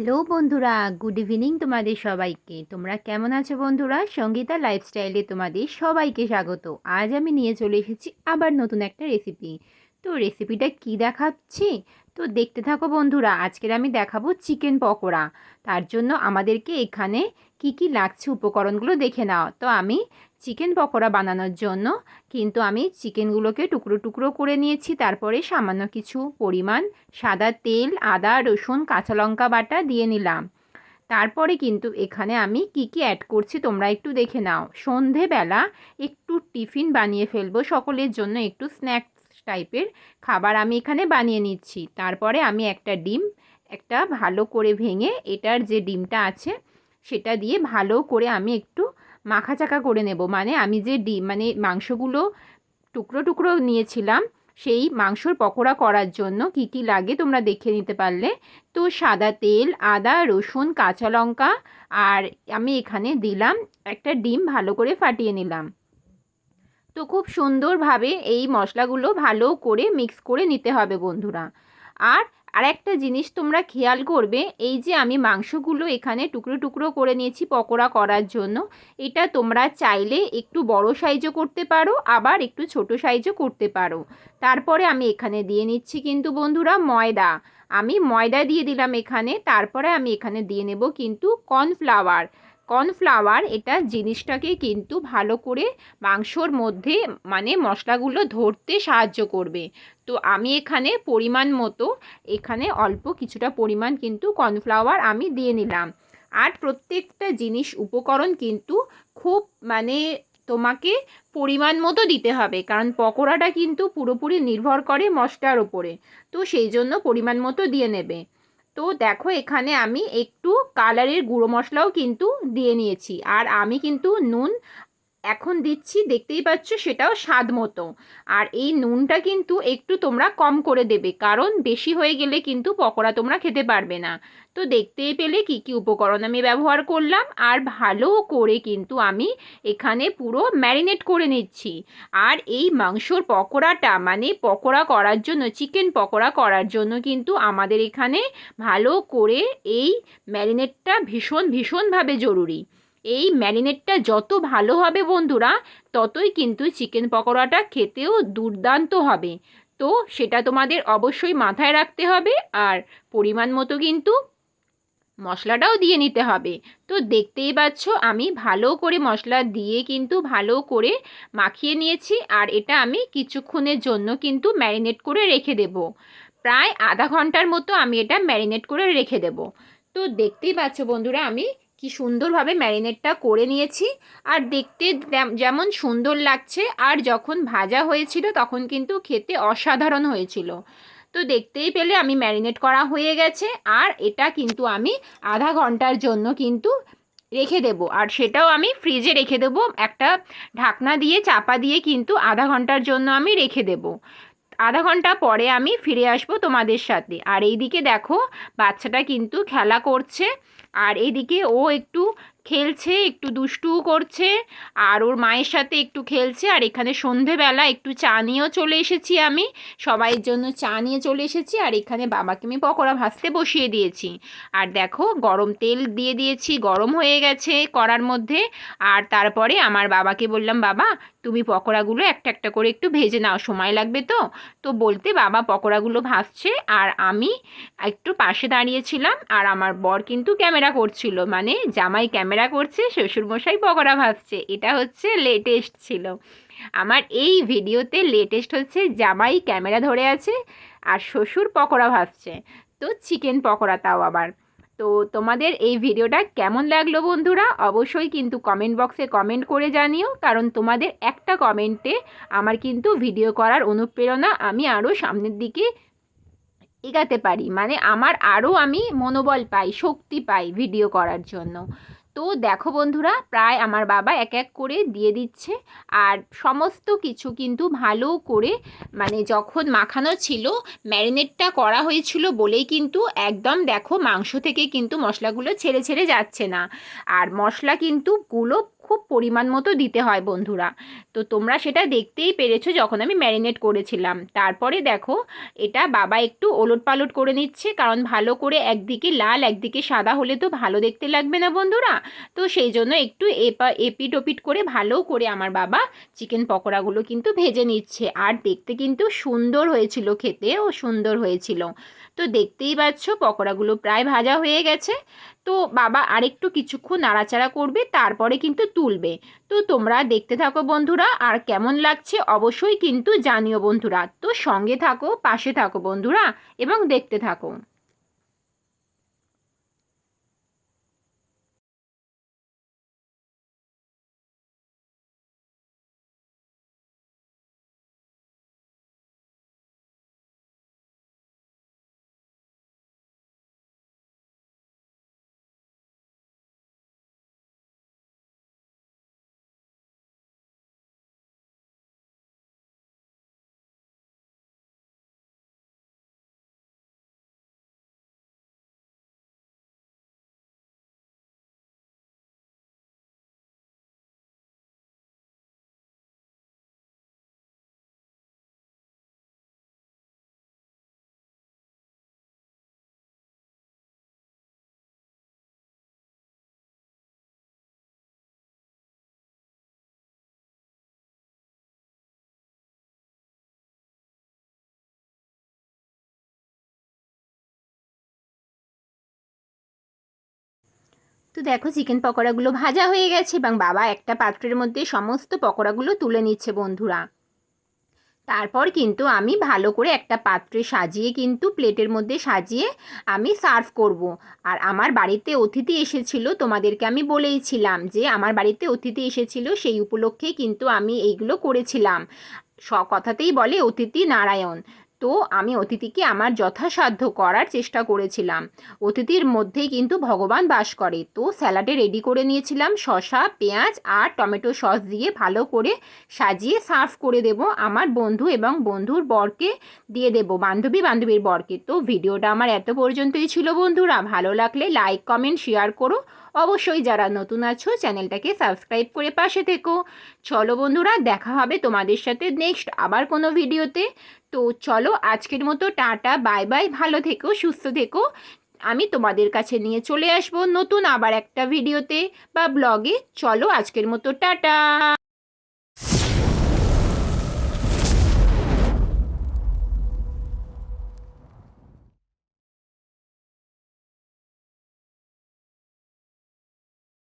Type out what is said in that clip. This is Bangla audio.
হ্যালো বন্ধুরা, গুড ইভিনিং তোমাদের সবাইকে। তোমরা কেমন আছো বন্ধুরা? সঙ্গীতা লাইফস্টাইলে তোমাদের সবাইকে স্বাগত। আজ আমি নিয়ে চলে এসেছি আবার নতুন একটা রেসিপি। তো রেসিপিটা কি দেখাচ্ছি? তো দেখতে থাকো বন্ধুরা, আজকের আমি দেখাবো চিকেন পকোড়া। তার জন্য আমাদেরকে এখানে কি কি লাগছে উপকরণগুলো দেখে নাও। তো আমি চিকেন পকোড়া বানানোর জন্য। কিন্তু আমি চিকেনগুলোকে টুকরো টুকরো করে নিয়েছি। তারপরে সামান্য কিছু পরিমাণ সাদা তেল, আদা, রসুন, কাঁচা লঙ্কা বাটা দিয়ে নিলাম। তারপরে কিন্তু এখানে আমি কি কি অ্যাড করছি তোমরা একটু দেখে নাও। সন্ধেবেলা একটু টিফিন বানিয়ে ফেলব সকলের জন্য একটু স্ন্যাক্স টাইপের খাবার আমি এখানে বানিয়ে নিচ্ছি। তারপরে আমি একটা ডিম, একটা ভালো করে ভেঙে এটার যে ডিমটা আছে, সেটা দিয়ে ভালো করে আমি একটু মাখা চাকা করে নেব। মানে আমি যে ডিম মানে মাংসগুলো টুকরো টুকরো নিয়েছিলাম, সেই মাংসর পকোড়া করার জন্য কি কি লাগে তোমরা দেখে নিতে পারলে। তো সাদা তেল, আদা, রসুন, কাঁচা লঙ্কা আর আমি এখানে দিলাম একটা ডিম ভালো করে ফাটিয়ে নিলাম। তো খুব সুন্দরভাবে এই মশলাগুলো ভালো করে মিক্স করে নিতে হবে বন্ধুরা। আর আর একটা জিনিস তোমরা খেয়াল করবে, এই যে আমি মাংসগুলো এখানে টুকরো টুকরো করে নিয়েছি পকোড়া করার জন্য, এটা তোমরা চাইলে একটু বড় সাইজও করতে পারো, আবার একটু ছোট সাইজও করতে পারো। তারপরে আমি এখানে দিয়ে নিচ্ছি কিন্তু বন্ধুরা ময়দা। আমি ময়দা দিয়ে দিলাম এখানে, তারপরে আমি এখানে দিয়ে নেব কিন্তু কর্নফ্লাওয়ার। কর্নফ্লাওয়ার এটা জিনিসটাকে কিন্তু ভালো করে মাংসর মধ্যে মানে মশলাগুলো ধরতে সাহায্য করবে। তো আমি এখানে পরিমাণ মতো, এখানে অল্প কিছুটা পরিমাণ কিন্তু কর্নফ্লাওয়ার আমি দিয়ে নিলাম। আর প্রত্যেকটা জিনিস উপকরণ কিন্তু খুব মানে তোমাকে পরিমাণ মতো দিতে হবে, কারণ পকোড়াটা কিন্তু পুরোপুরি নির্ভর করে মশলার ওপরে তো সেই জন্য পরিমাণ মতো দিয়ে নেবে। তো দেখো এখানে আমি একটু কালারের গুঁড়ো মশলাও কিন্তু দিয়ে নিয়েছি। আর আমি কিন্তু নুন এখন দিচ্ছি, দেখতেই পাচ্ছ সেটাও স্বাদ মতো। আর এই নুনটা কিন্তু একটু তোমরা কম করে দেবে, কারণ বেশি হয়ে গেলে কিন্তু পকোড়া তোমরা খেতে পারবে না। তো দেখতেই পেলে কি কি উপকরণ আমি ব্যবহার করলাম, আর ভালো করে কিন্তু আমি এখানে পুরো ম্যারিনেট করে নিচ্ছি। আর এই মাংসর পকোড়াটা মানে পকোড়া করার জন্য, চিকেন পকোড়া করার জন্য কিন্তু আমাদের এখানে ভালো করে এই ম্যারিনেটটা ভীষণ, ভীষণভাবে জরুরি। এই ম্যারিনেটটা যত ভালো হবে বন্ধুরা, ততই কিন্তু চিকেন পকোড়াটা খেতেও দুর্দান্ত হবে। তো সেটা তোমাদের অবশ্যই মাথায় রাখতে হবে আর পরিমাণ মতো কিন্তু মশলাটাও দিয়ে নিতে হবে। তো দেখতেই পাচ্ছ আমি ভালো করে মশলা দিয়ে কিন্তু ভালো করে মাখিয়ে নিয়েছি আর এটা আমি কিছুক্ষণের জন্য কিন্তু ম্যারিনেট করে রেখে দেব। প্রায় আধা ঘণ্টার মতো আমি এটা ম্যারিনেট করে রেখে দেব। তো দেখতেই পাচ্ছ বন্ধুরা আমি কি সুন্দরভাবে ম্যারিনেটটা করে নিয়েছি। আর দেখতে যেমন সুন্দর লাগছে, আর যখন ভাজা হয়েছিল তখন কিন্তু খেতে অসাধারণ হয়েছিল। তো দেখতেই পেলে আমি ম্যারিনেট করা হয়ে গেছে, আর এটা কিন্তু আমি আধা ঘণ্টার জন্য কিন্তু রেখে দেবো। আর সেটাও আমি ফ্রিজে রেখে দেবো, একটা ঢাকনা দিয়ে, চাপা দিয়ে কিন্তু আধা ঘণ্টার জন্য আমি রেখে দেবো। আধা ঘণ্টা পরে আমি ফিরে আসব তোমাদের সাথে। আর এইদিকে দেখো, বাচ্চাটা কিন্তু খেলা করছে। আর এদিকে ও একটু খেলছে, একটু দুষ্টুও করছে, আর ওর মায়ের সাথে একটু খেলছে, আর এখানে সন্ধেবেলা একটু চা নিয়েও চলে এসেছি আমি, সবাইয়ের জন্য চা নিয়ে চলে এসেছি, আর এখানে বাবাকে আমি পকোড়া ভাজতে বসিয়ে দিয়েছি। আর দেখো, গরম তেল দিয়ে দিয়েছি, গরম হয়ে গেছে কড়ার মধ্যে, আর তারপরে আমার বাবাকে বললাম, বাবা, তুমি পকোড়াগুলো একটা একটা করে একটু ভেজে নাও, সময় লাগবে তো? তো বলতে বাবা পকোড়াগুলো ভাজছে, আর আমি একটু পাশে দাঁড়িয়েছিলাম, আর আমার বর কিন্তু ক্যামেরা করছিল মানে জামাই ক্যামেরা করছে, শ্বশুরমশাই পকোড়া ভাজছে এটা হচ্ছে লেটেস্ট ছিল। আমার এই ভিডিওতে লেটেস্ট হচ্ছে জামাই ক্যামেরা ধরে আছে আর শ্বশুর পকোড়া ভাজছে তো চিকেন পকোড়া তাও আবার। তো তোমাদের এই ভিডিওটা কেমন লাগল বন্ধুরা? অবশ্যই কিন্তু কমেন্ট বক্সে কমেন্ট করে জানিও, কারণ তোমাদের একটা কমেন্টে আমার কিন্তু ভিডিও করার অনুপ্রেরণা আমি আরও সামনের দিকে এগাতে পারি। মানে আমার আরও আমি মনোবল পাই, শক্তি পাই ভিডিও করার জন্য। তো দেখো বন্ধুরা, প্রায় আমার বাবা এক এক করে দিয়ে দিচ্ছে। আর সমস্ত কিছু কিন্তু ভালো করে মানে যখন মাখানো ছিল, ম্যারিনেটটা করা হয়েছিল বলেই কিন্তু একদম দেখো মাংস থেকে কিন্তু মশলাগুলো ছেড়ে ছেড়ে যাচ্ছে না। আর মশলা কিন্তু গুলো খুব পরিমাণ মতো দিতে হয় বন্ধুরা। তো তোমরা সেটা দেখতেই পেরেছ যখন আমি ম্যারিনেট করেছিলাম। তারপরে দেখো, এটা বাবা একটু ওলট পালট করে নিচ্ছে, কারণ ভালো করে একদিকে লাল, একদিকে সাদা হলে তো ভালো দেখতে লাগবে না বন্ধুরা। তো সেই জন্য একটু এপা, এপিট ওপিট করে ভালো করে আমার বাবা চিকেন পকোড়াগুলো কিন্তু ভেজে নিচ্ছে। আর দেখতে কিন্তু সুন্দর হয়েছিল খেতে ও সুন্দর হয়েছিল। তো দেখতেই পাচ্ছ, পকোড়াগুলো প্রায় ভাজা হয়ে গেছে। তো বাবা আরেকটু কিছুক্ষণ নাড়াচাড়া করবে, তারপরে কিন্তু তুলবে। তো তোমরা দেখতে থাকো বন্ধুরা, আর কেমন লাগছে অবশ্যই কিন্তু জানিও বন্ধুরা। তো সঙ্গে থাকো, পাশে থাকো বন্ধুরা, এবং দেখতে থাকো। তো দেখো চিকেন পকোড়াগুলো ভাজা হয়ে গেছে এবং বাবা একটা পাত্রের মধ্যে সমস্ত পকোড়াগুলো তুলে নিচ্ছে বন্ধুরা। তারপর কিন্তু আমি ভালো করে একটা পাত্রে সাজিয়ে কিন্তু প্লেটের মধ্যে সাজিয়ে আমি সার্ভ করব। আর আমার বাড়িতে অতিথি এসেছিল, তোমাদেরকে আমি বলেইছিলাম যে আমার বাড়িতে অতিথি এসেছিল, সেই উপলক্ষে কিন্তু আমি এইগুলো করেছিলাম। স কথাতেই বলে অতিথি নারায়ণ। তো আমি অতিথিকে আমার যথাসাধ্য করার চেষ্টা করেছিলাম। অতিথির মধ্যেই কিন্তু ভগবান বাস করে। তো স্যালাডে রেডি করে নিয়েছিলাম। শসা, পেঁয়াজ আর টমেটো সস দিয়ে ভালো করে সাজিয়ে সার্ভ করে দেব আমার বন্ধু এবং বন্ধুর বরকে দিয়ে দেব, বান্ধবী বান্ধবীর বরকে। তো ভিডিওটা আমার এত পর্যন্তই ছিল বন্ধুরা। ভালো লাগলে লাইক কমেন্ট শেয়ার করো। অবশ্যই যারা নতুন আছো, চ্যানেলটাকে সাবস্ক্রাইব করে পাশে থেকো। চলো বন্ধুরা, দেখা হবে তোমাদের সাথে নেক্সট আবার কোনো ভিডিওতে। তো চলো, আজকের মতো টাটা বাই বাই ভালো থেকো, সুস্থ থেকো। আমি তোমাদের কাছে নিয়ে চলে আসব নতুন আবার একটা ভিডিওতে বা ব্লগে চলো, আজকের মতো টাটা।